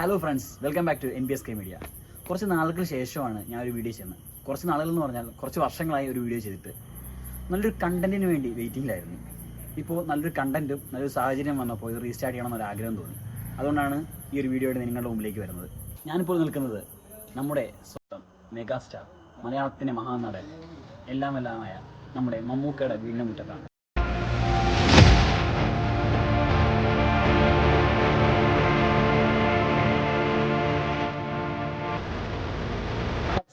Hello friends welcome back to N P S K media കുറച്ച് നാളുകൾക്ക് ശേഷമാണ് ഞാൻ ഒരു വീഡിയോ ചെയ്യുന്നത്. കുറച്ച് നാളുകൾ എന്ന് പറഞ്ഞാൽ കുറച്ച് വർഷങ്ങളായി ഒരു വീഡിയോ ചെയ്തിട്ട്. നല്ലൊരു കണ്ടന്റിന് വേണ്ടി വെയിറ്റിംഗിലായിരുന്നു ഇപ്പോൾ നല്ലൊരു കണ്ടന്റും നല്ലൊരു സാഹചര്യം വന്നപ്പോൾ ഇത് റീസ്റ്റാർട്ട് ചെയ്യണം എന്നൊരു ആഗ്രഹം തോന്നി. അതുകൊണ്ടാണ് ഈ ഒരു വീഡിയോയുടെ നിങ്ങളുടെ മുമ്പിലേക്ക് വരുന്നത്. ഞാനിപ്പോൾ നിൽക്കുന്നത് നമ്മുടെ സ്വന്തം മെഗാസ്റ്റാർ മലയാളത്തിന്റെ മഹാനടൻ എല്ലാം എല്ലാമായ നമ്മുടെ മമ്മൂക്കയുടെ വീടിന് മുറ്റത്താണ്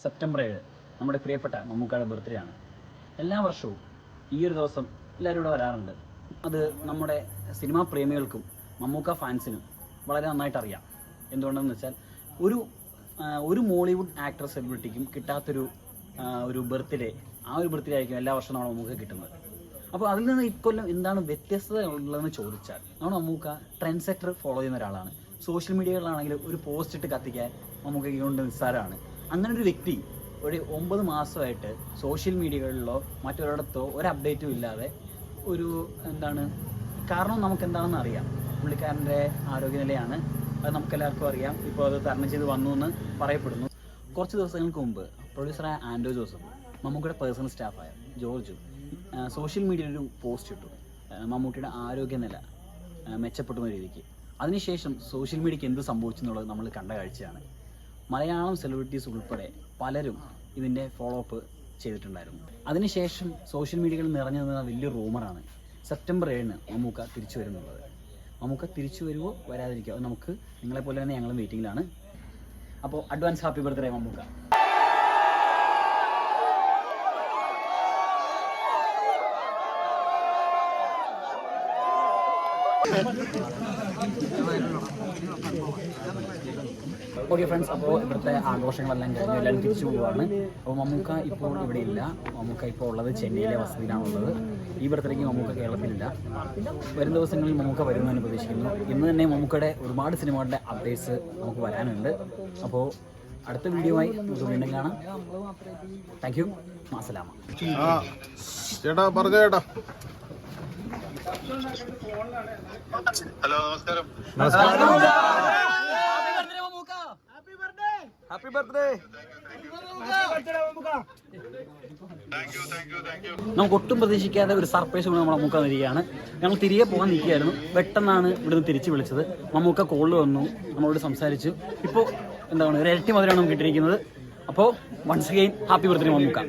സെപ്റ്റംബർ ഏഴ് നമ്മുടെ പ്രിയപ്പെട്ട മമ്മൂക്കയുടെ ബർത്ത്ഡേ ആണ്. എല്ലാ വർഷവും ഈ ഒരു ദിവസം എല്ലാവരും ഇവിടെ വരാറുണ്ട്. അത് നമ്മുടെ സിനിമാ പ്രേമികൾക്കും മമ്മൂക്ക ഫാൻസിനും വളരെ നന്നായിട്ട് അറിയാം. എന്തുകൊണ്ടെന്ന് വെച്ചാൽ ഒരു ഒരു മോളിവുഡ് ആക്ടർ സെലിബ്രിറ്റിക്കും കിട്ടാത്തൊരു ഒരു ബർത്ത്ഡേ ആ ഒരു ബർത്ത്ഡേ ആയിരിക്കും എല്ലാ വർഷവും നമ്മുടെ മമ്മൂക്ക കിട്ടുന്നത്. അപ്പോൾ അതിൽ നിന്ന് ഇക്കൊല്ലം എന്താണ് വ്യത്യസ്തത ഉള്ളതെന്ന് ചോദിച്ചാൽ നമ്മുടെ മമ്മൂക്ക ട്രെൻഡ് സെക്ടർ ഫോളോ ചെയ്യുന്ന ഒരാളാണ്. സോഷ്യൽ മീഡിയകളിലാണെങ്കിലും ഒരു പോസ്റ്റ് ഇട്ട് കത്തിക്കാൻ മമ്മൂക്ക കൊണ്ട് നിസ്സാരമാണ് അങ്ങനെ ഒരു വ്യക്തി ഒരു ഒമ്പത് മാസമായിട്ട് സോഷ്യൽ മീഡിയകളിലോ മറ്റൊരിടത്തോ ഒരു അപ്ഡേറ്റും ഇല്ലാതെ ഒരു എന്താണ് കാരണം നമുക്ക് എന്താണെന്ന് അറിയാം. പുള്ളിക്കാരന്റെ ആരോഗ്യനിലയാണ്. അത് നമുക്കെല്ലാവർക്കും അറിയാം. ഇപ്പോൾ അത് തരണം ചെയ്ത് വന്നു എന്ന് പറയപ്പെടുന്നു. കുറച്ച് ദിവസങ്ങൾക്ക് മുമ്പ് പ്രൊഡ്യൂസറായ ആൻഡോ ജോസഫ് മമ്മൂക്കയുടെ പേഴ്സണൽ സ്റ്റാഫായ ജോർജും സോഷ്യൽ മീഡിയയിൽ ഒരു പോസ്റ്റ് ഇട്ടു. മമ്മൂട്ടിയുടെ ആരോഗ്യനില മെച്ചപ്പെടുന്ന രീതിക്ക്. അതിനുശേഷം സോഷ്യൽ മീഡിയയ്ക്ക് എന്ത് സംഭവിച്ചു എന്നുള്ളത് നമ്മൾ കണ്ട കാഴ്ചയാണ്. മലയാളം സെലിബ്രിറ്റീസ് ഉൾപ്പെടെ പലരും ഇതിന്റെ ഫോളോ അപ്പ് ചെയ്തിട്ടുണ്ടായിരുന്നു. അതിനുശേഷം സോഷ്യൽ മീഡിയകളിൽ നിറഞ്ഞു നിന്ന വലിയ റൂമറാണ് സെപ്റ്റംബർ ഏഴിന് മമ്മൂക്ക തിരിച്ചു വരുന്നുള്ളത്. മമ്മൂക്ക തിരിച്ചു വരുമോ വരാതിരിക്കുമോ നമുക്ക് നിങ്ങളെപ്പോലെ തന്നെ ഞങ്ങളും വെയിറ്റിംഗിലാണ് അപ്പോൾ advance happy birthday Mammukka. Okay friends അപ്പോൾ ഇവിടുത്തെ ആഘോഷങ്ങളെല്ലാം കഴിഞ്ഞ് എല്ലാവരും തിരിച്ചു പോവുകയാണ്. അപ്പോൾ മമ്മൂക്ക ഇപ്പോൾ ഇവിടെ ഇല്ല. മമ്മൂക്ക ഇപ്പോൾ ഉള്ളത് ചെന്നൈയിലെ വസതിയിലാണുള്ളത് ഈ ബർത്ത്ഡേക്ക് മമ്മൂക്ക കേരളത്തിലില്ല. വരും ദിവസങ്ങളിൽ മമ്മൂക്ക വരുമെന്ന് പ്രതീക്ഷിക്കുന്നു ഇന്ന് തന്നെ മമ്മൂക്കയുടെ ഒരുപാട് സിനിമകളുടെ അപ്ഡേറ്റ്സ് നമുക്ക് വരാനുണ്ട്. അപ്പോൾ അടുത്ത വീഡിയോ ആയി നമുക്ക് വീണ്ടും കാണാം. താങ്ക് യു മാസലാമ. ചേട്ടാ പറഞ്ഞ ഹലോ നമസ്കാരം. Happy birthday. നമുക്ക് ഒട്ടും പ്രതീക്ഷിക്കാതെ ഒരു സർപ്രൈസ് കൂടി നമ്മളെ മമ്മൂക്ക വരികയാണ്. ഞങ്ങൾ തിരികെ പോകാൻ നിൽക്കുകയായിരുന്നു. പെട്ടെന്നാണ് ഇവിടുന്ന് തിരിച്ചു വിളിച്ചത്. മമ്മൂക്ക കോളിൽ വന്നു നമ്മളോട് സംസാരിച്ചു. ഇപ്പോൾ എന്താണ് ഒരു ഇരട്ടി മധുരമാണ് നമുക്ക് കിട്ടിയിരിക്കുന്നത്. അപ്പോൾ once again happy birthday Mammukka.